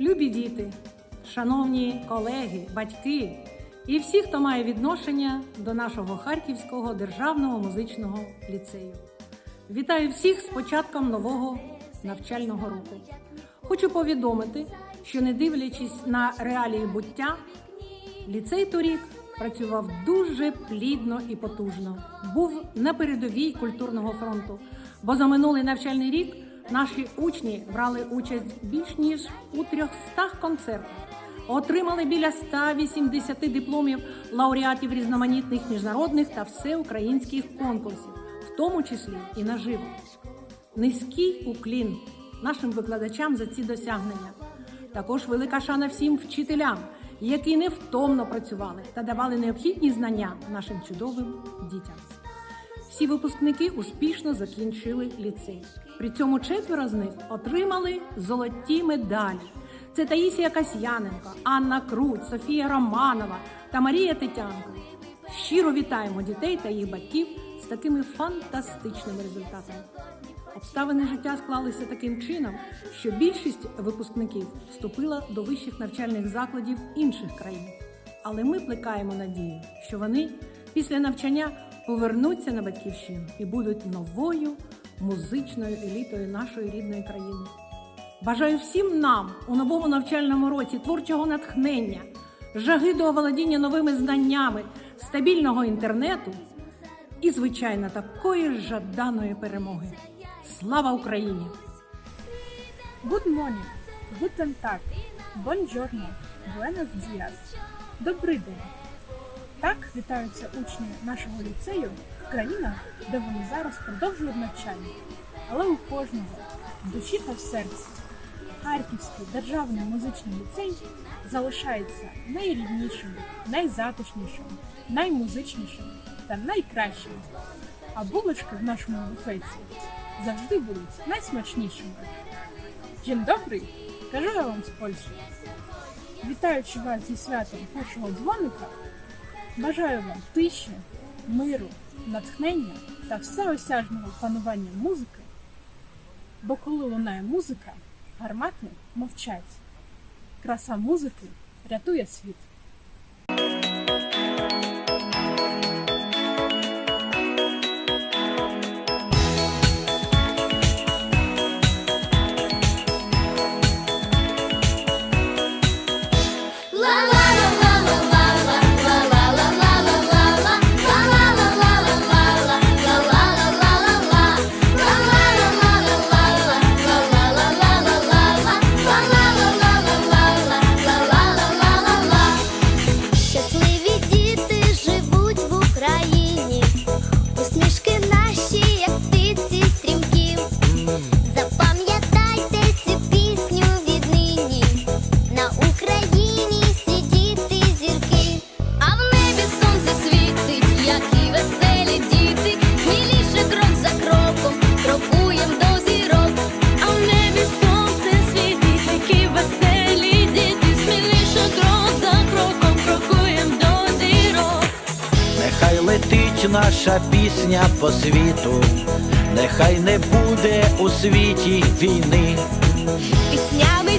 Любі діти, шановні колеги, батьки і всі, хто має відношення до нашого Харківського державного музичного ліцею. Вітаю всіх з початком нового навчального року. Хочу повідомити, що не дивлячись на реалії буття, ліцей торік працював дуже плідно і потужно. Був на передовій культурного фронту, бо за минулий навчальний рік наші учні брали участь більш ніж у 300 концертах, отримали біля 180 дипломів лауреатів різноманітних міжнародних та всеукраїнських конкурсів, в тому числі і наживо. Низький уклін нашим викладачам за ці досягнення. Також велика шана всім вчителям, які невтомно працювали та давали необхідні знання нашим чудовим дітям. Всі випускники успішно закінчили ліцей. При цьому четверо з них отримали золоті медалі. Це Таїсія Касьяненко, Анна Круть, Софія Романова та Марія Тетянко. Щиро вітаємо дітей та їх батьків з такими фантастичними результатами. Обставини життя склалися таким чином, що більшість випускників вступила до вищих навчальних закладів інших країн. Але ми плекаємо надію, що вони після навчання повернуться на батьківщину і будуть новою музичною елітою нашої рідної країни. Бажаю всім нам у новому навчальному році творчого натхнення, жаги до оволодіння новими знаннями, стабільного інтернету і, звичайно, такої жаданої перемоги. Слава Україні! Good morning, guten Tag, buongiorno, buenos dias. Добрий день. Так вітаються учні нашого ліцею в країнах, де вони зараз продовжують навчання. Але у кожного в душі та в серці Харківський державний музичний ліцей залишається найріднішим, найзатишнішим, наймузичнішим та найкращим. А булочки в нашому буфеті завжди будуть найсмачнішими. Dzień dobry, кажу я вам з Польщі. Вітаючи вас зі святом першого дзвоника, бажаю вам тиші, миру, натхнення та всеосяжного панування музики, бо коли лунає музика, гармати мовчать. Краса музики рятує світ. Наша пісня по світу, нехай не буде у світі війни. Піснями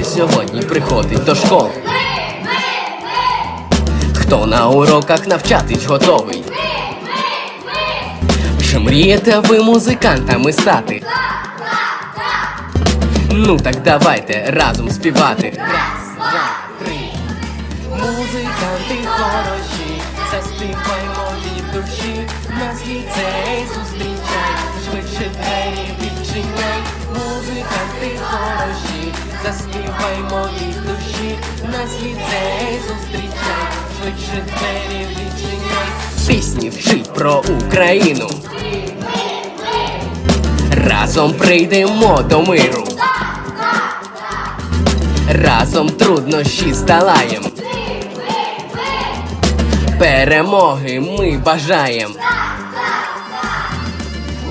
це сьогодні приходить до школи? Хто на уроках навчатись готовий? Чи мрієте ви музикантами стати? Ну так давайте разом співати. Раз, два, три. Музиканти хороші, заспіваймо від душі, нас ліцей зустрічай, швидше двері відчиняй. Музиканти хороші, заспіваймо від душі, нас ліцей зустрічай, швидше двері відчиняй. Пісні вчить про Україну. Разом прийдемо до миру. Разом труднощі здолаєм. Перемоги ми бажаєм.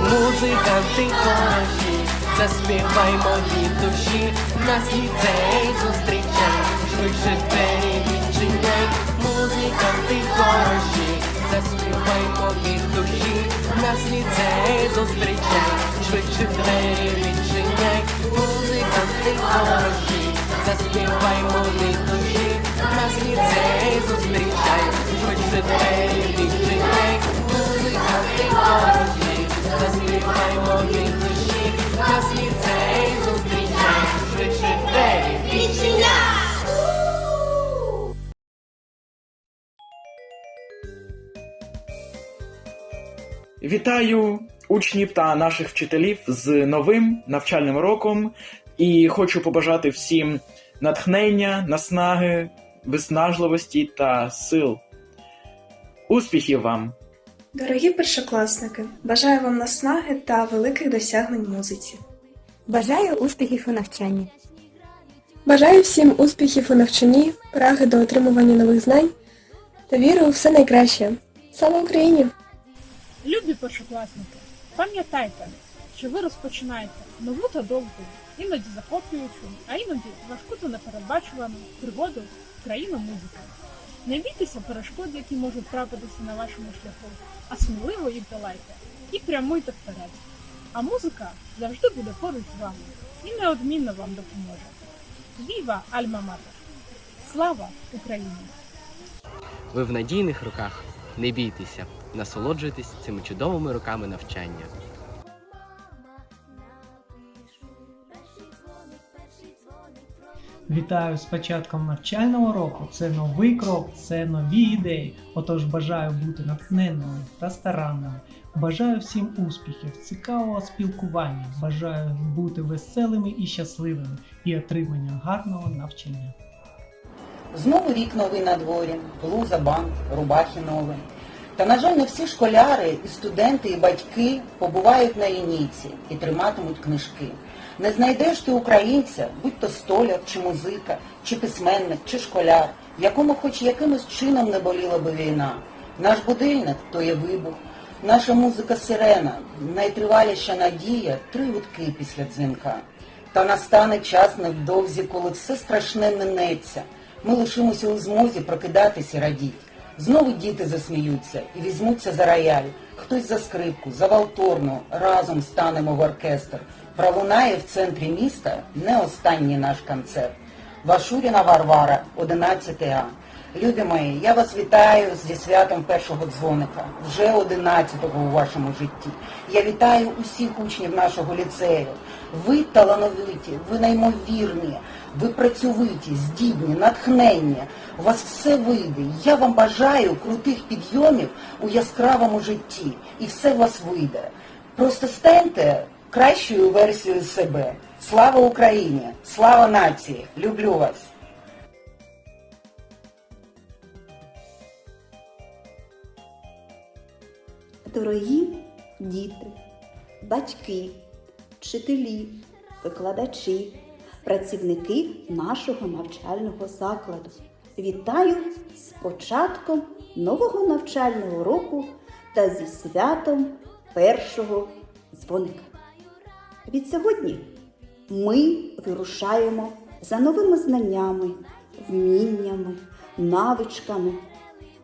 Музиканти хороші, заспіваймо від душі, нас ліцей зустрічай, швидше двері відчиняй. Музиканти хороші, заспіваймо від душі, нас ліцей зустрічай, швидше двері відчиняй. Музиканти хороші, заспіваймо від душі, нас ліцей зустрічай, швидше двері відчиняй. Музиканти хороші, заспіваймо від душі, нас ліцей зустрічай, двері. Вітаю учнів та наших вчителів з новим навчальним роком і хочу побажати всім натхнення, наснаги, виснажливості та сил. Успіхів вам! Дорогі першокласники, бажаю вам наснаги та великих досягнень в музиці. Бажаю успіхів у навчанні. Бажаю всім успіхів у навчанні, праги до отримування нових знань та віру у все найкраще. Слава Україні! Любі першокласники, пам'ятайте, що ви розпочинаєте нову та довгу, іноді захоплюючу, а іноді важку та непередбачувану пригоду країну музики. Не бійтеся перешкод, які можуть трапитися на вашому шляху, а сміливо їх долайте і прямуйте вперед. А музика завжди буде поруч з вами і неодмінно вам допоможе. Віва Альма-Матер! Слава Україні! Ви в надійних руках. Не бійтеся, насолоджуйтесь цими чудовими роками навчання. Вітаю з початком навчального року. Це новий крок, це нові ідеї. Отож бажаю бути натхненними та старанними. Бажаю всім успіхів, цікавого спілкування. Бажаю бути веселими і щасливими і отримання гарного навчання. Знову рік новий на дворі, блуза, бант, рубахи нові. Та, на жаль, не всі школяри, і студенти, і батьки побувають на лінійці і триматимуть книжки. Не знайдеш ти українця, будь то столяр, чи музика, чи письменник, чи школяр, якому хоч якимось чином не боліла би війна. Наш будильник то є вибух, наша музика сирена, найтриваліша надія, три гудки після дзвінка. Та настане час невдовзі, коли все страшне минеться. Ми лишимося у змозі прокидатись і радіть. Знову діти засміються і візьмуться за рояль. Хтось за скрипку, за валторну, разом станемо в оркестр. Пролунає в центрі міста не останній наш концерт. Вашуріна Варвара, 11 А. Люди мої, я вас вітаю зі святом першого дзвоника, вже 11-го у вашому житті. Я вітаю усіх учнів нашого ліцею. Ви талановиті, ви неймовірні, ви працьовиті, здібні, натхненні. У вас все вийде. Я вам бажаю крутих підйомів у яскравому житті. І все у вас вийде. Просто станьте кращою версією себе. Слава Україні! Слава нації! Люблю вас! Дорогі діти, батьки, вчителі, викладачі, працівники нашого навчального закладу. Вітаю з початком нового навчального року та зі святом першого дзвоника. Від сьогодні ми вирушаємо за новими знаннями, вміннями, навичками.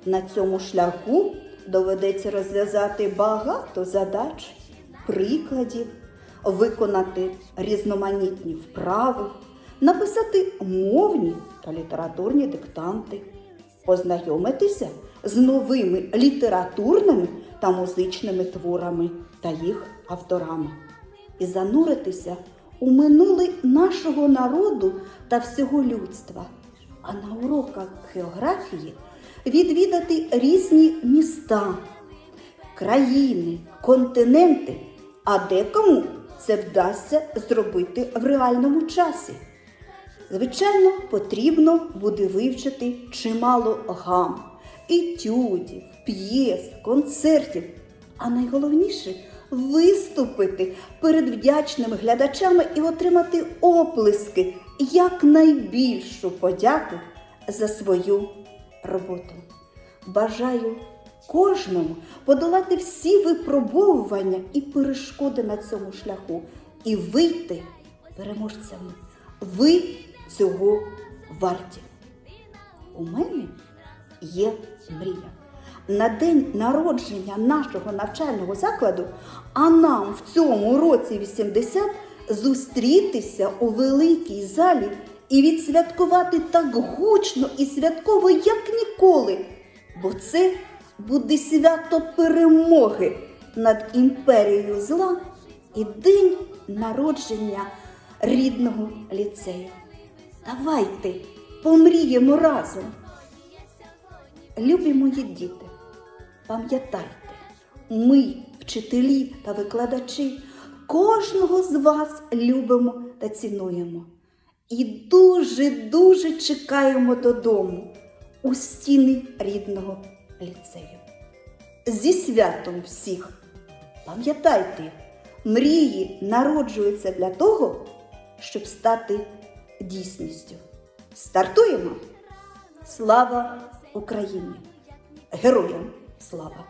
На цьому шляху доведеться розв'язати багато задач, прикладів, виконати різноманітні вправи, написати мовні та літературні диктанти, познайомитися з новими літературними та музичними творами та їх авторами і зануритися у минуле нашого народу та всього людства. А на уроках географії відвідати різні міста, країни, континенти, а декому це вдасться зробити в реальному часі. Звичайно, потрібно буде вивчити чимало гам, етюдів, п'єс, концертів, а найголовніше виступити перед вдячними глядачами і отримати оплески якнайбільшу подяку за свою роботу. Бажаю кожному подолати всі випробовування і перешкоди на цьому шляху і вийти переможцями. Ви цього варті. У мене є мрія. На день народження нашого навчального закладу, а нам в цьому році 80, зустрітися у великій залі і відсвяткувати так гучно і святково, як ніколи. Бо це буде свято перемоги над імперією зла і день народження рідного ліцею. Давайте помріємо разом. Любі мої діти, пам'ятайте, ми, вчителі та викладачі, кожного з вас любимо та цінуємо. І дуже-дуже чекаємо додому у стіни рідного ліцею. Зі святом всіх! Пам'ятайте, мрії народжуються для того, щоб стати дійсністю. Стартуємо! Слава Україні! Героям слава!